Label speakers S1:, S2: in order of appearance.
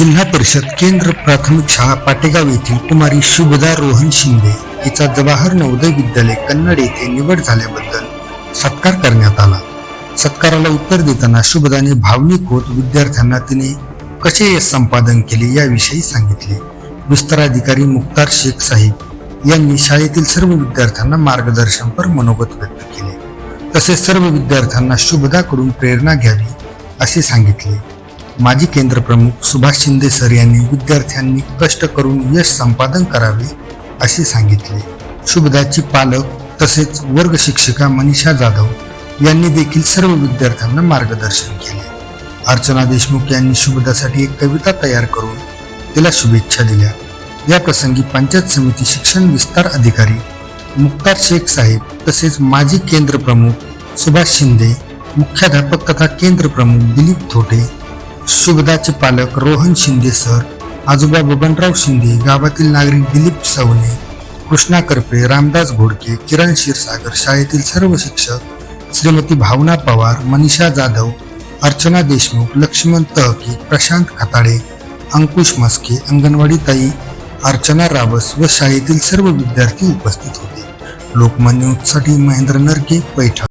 S1: जिल्हा परिषद केंद्र प्राथमिक शाळा पाटेगाव येथील कुमारी शुभदा रोहन शिंदे हिचा जवाहर नवोदय विद्यालय कन्नड येथे निवड झाल्याबद्दल सत्कार करण्यात आला. सत्काराला उत्तर देताना शुभदाने भावनिक होत विद्यार्थ्यांना तिने कसे संपादन केले याविषयी सांगितले. विस्ताराधिकारी मुख्तार शेख साहेब यांनी शाळेतील सर्व विद्यार्थ्यांना मार्गदर्शनपर मनोगत व्यक्त केले. तसेच सर्व विद्यार्थ्यांना शुभदाकडून प्रेरणा घ्यावी असे सांगितले. माजी केंद्र प्रमुख सुभाष शिंदे सर यांनी विद्यार्थ्यांनी कष्ट करून यश संपादन करावे असे सांगितले. शुभदाची पालक तसेच वर्ग शिक्षिका मनीषा जाधव यांनी देखील सर्व विद्यार्थ्यांना मार्गदर्शन केले. अर्चना देशमुख यांनी शुभदासाठी एक कविता तयार करून तिला शुभेच्छा दिल्या. या प्रसंगी पंचायत समिती शिक्षण विस्तार अधिकारी मुक्तार शेख साहेब तसेच माजी केंद्र प्रमुख सुभाष शिंदे मुख्याध्यापक तथा केंद्र प्रमुख दिलीप थोटे शुभदाचे पालक रोहन शिंदे सर आजोबा बबनराव शिंदे गावातील नागरिक दिलीप सवने कृष्णा करपे रामदास घोडके किरण क्षीरसागर शाळेतील सर्व शिक्षक श्रीमती भावना पवार मनीषा जाधव अर्चना देशमुख लक्ष्मण तहकी प्रशांत खताळे अंकुश मस्के अंगणवाडी ताई अर्चना रावस व शाळेतील सर्व विद्यार्थी उपस्थित होते. लोकमान्यसाठी महेंद्र नरके पैठण.